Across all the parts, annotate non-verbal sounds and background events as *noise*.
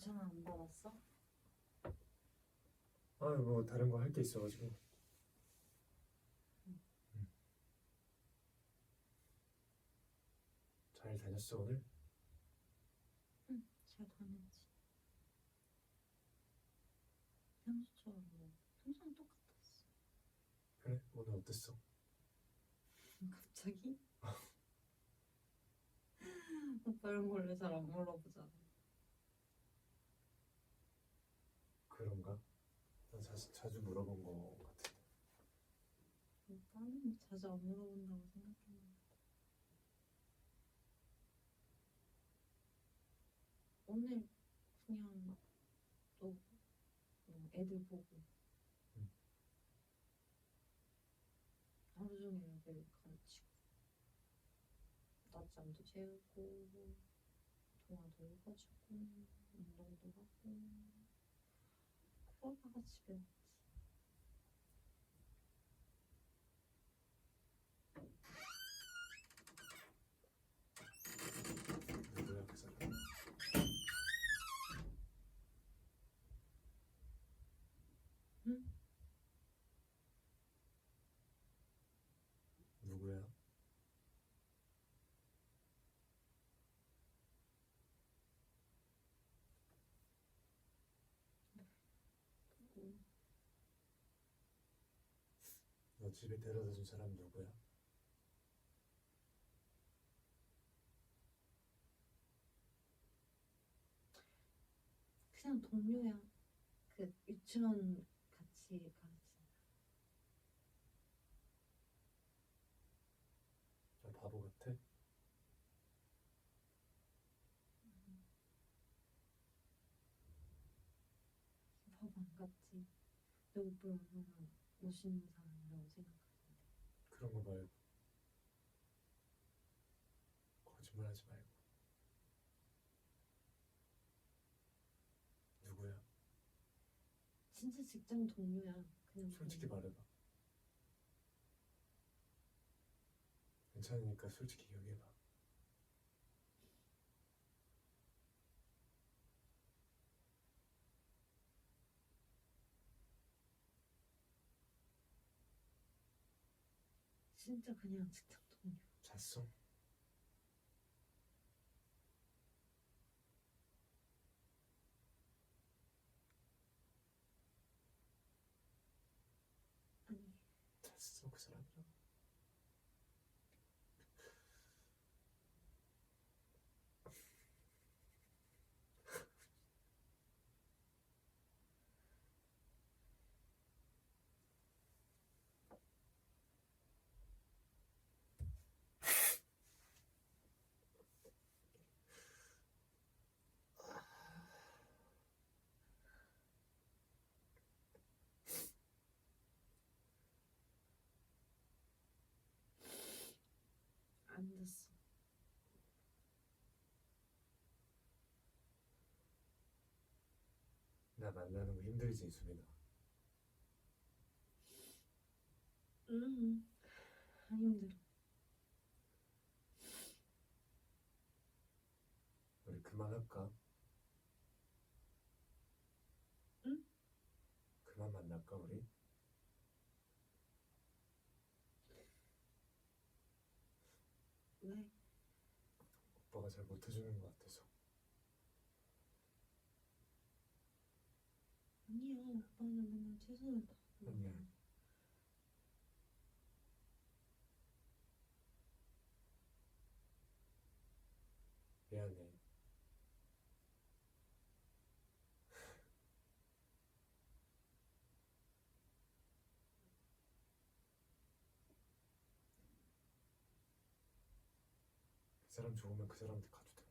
전화 안 받았어? 아뭐 다른 거 할 게 있어가지고 음. 잘 다녔어 오늘? 응, 잘 다녔지. 평소처럼 뭐 항상 똑같았어. 그래? 오늘 어땠어? 갑자기? *laughs* 오빠 이런 거 원래 잘 안 물어보잖아. 그런가? 난 자주, 자주 물어본 거 같은데 오빠는 자주 안 물어본다고 생각했는데. 오늘 그냥 또 뭐 애들 보고 응. 하루 종일 애들 가르치고 낮잠도 재우고 동화도 읽어주고 운동도 하고 그러다가 집에 왔지. 누구야 그 사람? 응? 누구야? 음, 너 집에 데려다 준 사람 누구야? 그냥 동료야. 그 유치원 같이 가르친. 나 바보 같아? 바보 안 같지. 내 오빠 얼마나 멋있는 사람이 라고 생각하는데. 그런 거 말고 거짓말하지 말고 누구야? 진짜 직장 동료야. 그냥 솔직히. 말해봐 괜찮으니까 솔직히 얘기해봐 진짜 그냥 직장 동료. 잤어? 아니 잤어 그 사람이랑? 안 됐어. 나 만나는 거 힘들지 수빈아 음, 안 힘들어. 우리 그만할까? 응? 그만 만날까 우리? 왜? 오빠가 잘 못해주는 것 같아서 아니야. 오빠는 맨날 최선을 다하고. 아니야. 미안해 그 사람 좋으면 그 사람한테 가도 돼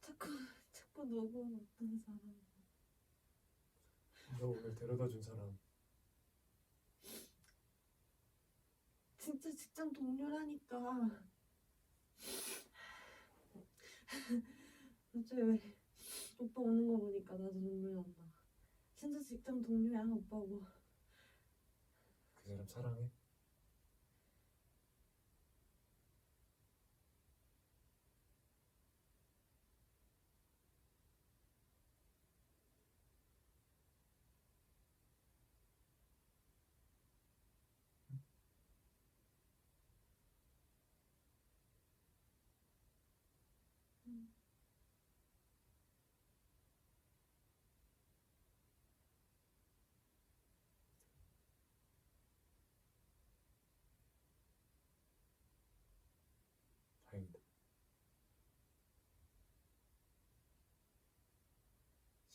자꾸 자꾸 너고 어떤 사람. 너 오늘 데려다 준 사람 진짜 직장 동료라니까. 어째 왜 오빠 오는 거 보니까 나도 눈물 난다. 진짜 직장 동료야 오빠고. 그 사람 사랑해?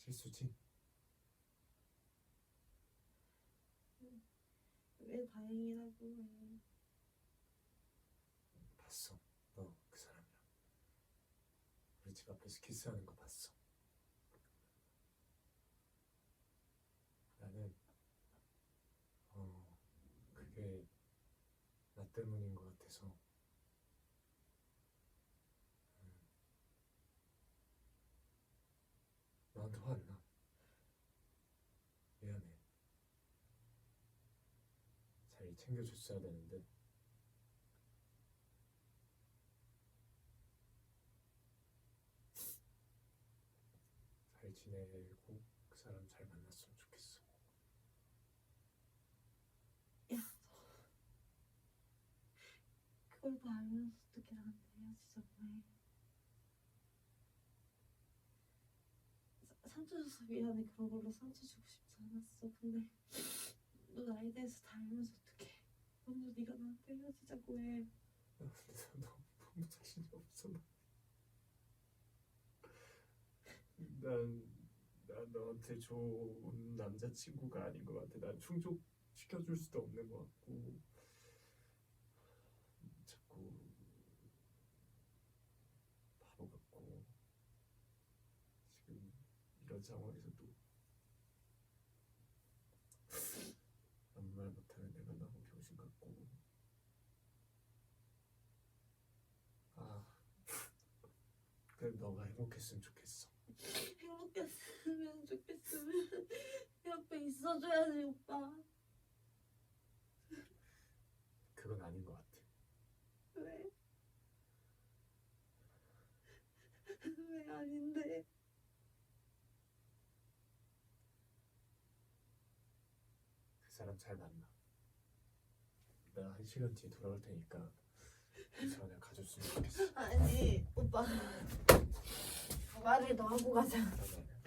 실수지? 왜 다행이라고 해? 봤어. 너 그 사람이랑 우리 집 앞에서 키스하는 거 봤어. 나는 어 그게 나 때문인 것 같아서 음, 나한테 화 안 나. 미안해. 잘 챙겨줬어야 되는데. 잘 지내고 그 사람 잘 만났으면 좋겠어. 그걸 다 알면서 어떻게 헤어지자고 해? 사- 상처 줘서 미안해. 그런 걸로 상처 주고 싶지 않았어. 근데 너 나에 대해서 다 알면서 어떻게 먼저 네가 나한테 헤어지자고 해? 나 근데 너 너무 자신이 없어. 나. 난, 난 너한테 좋은 남자친구가 아닌 것 같아. 난 충족시켜줄 수도 없는 것 같고 자꾸 바보 같고 지금 이런 상황에서도 아무 말 못하는 내가 너무 병신 같고 아 그래 너가 행복했으면 좋겠어. 행복했으면 좋겠으면 옆에 있어줘야지 오빠. 그건 아닌 것 같아. 왜? 왜 아닌데? 그 사람 잘 만나. 내가 한 시간 뒤에 돌아올 테니까 그 사람을 가졌으면 좋겠어. 아니 오빠 말을 더 하고 가자. 잠깐만.